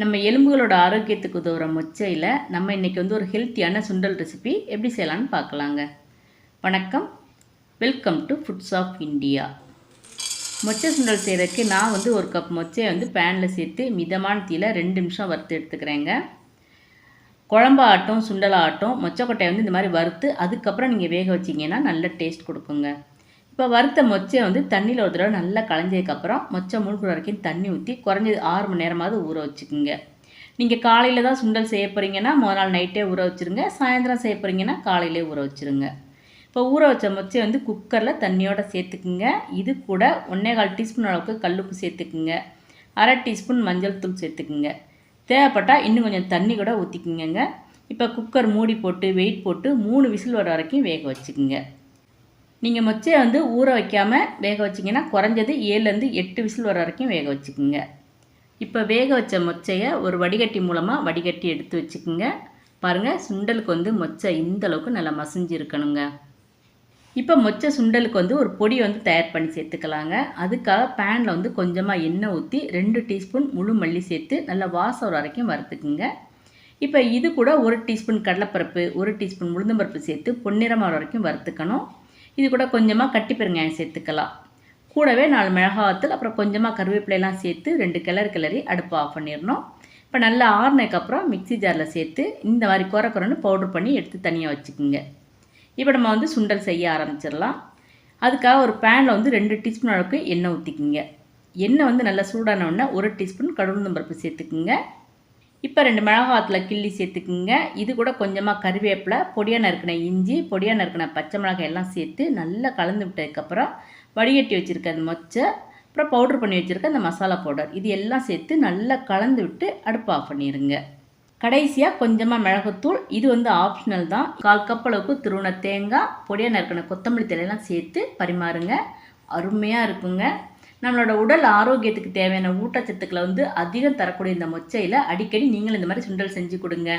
நம்ம எலும்புகளோட ஆரோக்கியத்துக்கு உதவுற மொச்சையில் நம்ம இன்றைக்கி வந்து ஒரு ஹெல்த்தியான சுண்டல் ரெசிபி எப்படி செய்யலாம்னு பார்க்கலாங்க. வணக்கம். Welcome to foods of India மொச்சை சுண்டல் செய்கிறதுக்கு நான் வந்து ஒரு கப் மொச்சையை வந்து பேனில் சேர்த்து மிதமான தீயில் ரெண்டு நிமிஷம் வறுத்து எடுத்துக்கிறேங்க. குழம்பாகட்டும் சுண்டலாகட்டும் மொச்சக்கொட்டையை வந்து இந்த மாதிரி வறுத்து அதுக்கப்புறம் நீங்கள் வேக வச்சிங்கன்னா நல்ல டேஸ்ட் கொடுக்குங்க. இப்போ வறுத்த மொச்சை வந்து தண்ணியில் ஒரு தடவை நல்லா களைஞ்சதுக்கப்புறம் மொச்சை முழுக்கிற வரைக்கும் தண்ணி ஊற்றி குறைஞ்சது ஆறு மணி நேரமாவது ஊற வச்சுக்கோங்க. நீங்கள் காலையில் தான் சுண்டல் செய்ய போகிறீங்கன்னா முதல் நாள் நைட்டே ஊற வச்சுருங்க. சாயந்தரம் செய்ய போகிறீங்கன்னா காலையிலே ஊற வச்சுருங்க. இப்போ ஊற வச்ச மொச்சை வந்து குக்கரில் தண்ணியோடு சேர்த்துக்குங்க. இது கூட ஒன்றே கால் டீஸ்பூன் அளவுக்கு கல்லுப்பு சேர்த்துக்குங்க. அரை டீஸ்பூன் மஞ்சள் தூள் சேர்த்துக்குங்க. தேவைப்பட்டால் இன்னும் கொஞ்சம் தண்ணி கூட ஊற்றிக்குங்க இப்போ குக்கர் மூடி போட்டு வெயிட் போட்டு மூணு விசில் வர வரைக்கும் வேக வச்சுக்குங்க. நீங்கள் மொச்சையை வந்து ஊற வைக்காமல் வேக வச்சிங்கன்னா குறைஞ்சது ஏழுலேருந்து எட்டு விசில் வர வரைக்கும் வேக வச்சுக்குங்க. இப்போ வேக வச்ச மொச்சையை ஒரு வடிகட்டி மூலமாக வடிகட்டி எடுத்து வச்சுக்குங்க. பாருங்கள் சுண்டலுக்கு வந்து மொச்சை இந்தளவுக்கு நல்லா மசிஞ்சு இருக்கணுங்க இப்போ மொச்சை சுண்டலுக்கு வந்து ஒரு பொடி வந்து தயார் பண்ணி சேர்த்துக்கலாங்க. அதுக்காக பேனில் வந்து கொஞ்சமாக எண்ணெய் ஊற்றி ரெண்டு டீஸ்பூன் முழு மல்லி சேர்த்து நல்லா வாசம் வர வரைக்கும் வறுத்துக்குங்க. இப்போ இது கூட ஒரு டீஸ்பூன் கடலைப்பருப்பு ஒரு டீஸ்பூன் உளுந்தம்பருப்பு சேர்த்து பொன்னிறமாக வர வரைக்கும் வறுத்துக்கணும். இது கூட கொஞ்சமாக கட்டி பெருங்காயம் சேர்த்துக்கலாம். கூடவே நாலு மிளகாத்தூள் அப்புறம் கொஞ்சமாக கருவேப்பிலையெல்லாம் சேர்த்து ரெண்டு கிளறு கிளறி அடுப்பு ஆஃப் பண்ணிடணும். இப்போ நல்லா ஆறுனதுக்கப்புறம் மிக்சி ஜாரில் சேர்த்து இந்த மாதிரி குறை குறைன்னு பவுட்ரு பண்ணி எடுத்து தனியாக வச்சுக்கோங்க. இப்போ நம்ம வந்து சுண்டல் செய்ய ஆரம்பிச்சிடலாம். அதுக்காக ஒரு பேனில் வந்து ரெண்டு டீஸ்பூன் அளவுக்கு எண்ணெய் ஊற்றிக்கிங்க எண்ணெய் வந்து நல்லா சூடான உடனே ஒரு டீஸ்பூன் கடவுளுந்தம்பருப்பு சேர்த்துக்குங்க. இப்போ ரெண்டு மிளகாத்தில் கிள்ளி சேர்த்துக்குங்க. இது கூட கொஞ்சமாக கருவேப்பிலை பொடியாக நறுக்கின இஞ்சி பொடியாக நறுக்கின பச்சை மிளகாய் எல்லாம் சேர்த்து நல்லா கலந்து விட்டதுக்கப்புறம் வடிகட்டி வச்சுருக்க அந்த மொச்சை அப்புறம் பவுட்ரு பண்ணி வச்சுருக்க அந்த மசாலா பவுடர் இது எல்லாம் சேர்த்து நல்லா கலந்து விட்டு அடுப்பு ஆஃப் பண்ணிடுங்க கடைசியாக கொஞ்சமாக மிளகுத்தூள் இது வந்து ஆப்ஷனல் தான். கால் கப் அளவுக்கு திருவண தேங்காய் பொடியாக நறுக்கின கொத்தமல்லி தலையெல்லாம் சேர்த்து பரிமாறுங்க. அருமையாக இருக்குங்க. நம்மளோட உடல் ஆரோக்கியத்துக்கு தேவையான ஊட்டச்சத்துக்களை வந்து அதிகம் தரக்கூடிய இந்த மொச்சையில் அடிக்கடி நீங்களும் இந்த மாதிரி சுண்டல் செஞ்சு கொடுங்க.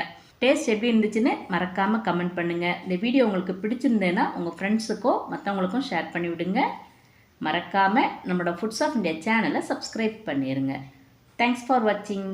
டேஸ்ட் எப்படி இருந்துச்சுன்னு மறக்காமல் கமெண்ட் பண்ணுங்கள் இந்த வீடியோ உங்களுக்கு பிடிச்சிருந்தேன்னா உங்கள் ஃப்ரெண்ட்ஸுக்கோ மற்றவங்களுக்கும் ஷேர் பண்ணி விடுங்க. மறக்காமல் நம்மளோட ஃபுட்ஸ் ஆஃப் இந்தியா சேனலை சப்ஸ்கிரைப் பண்ணிடுங்க தேங்க்ஸ் ஃபார் வாட்சிங்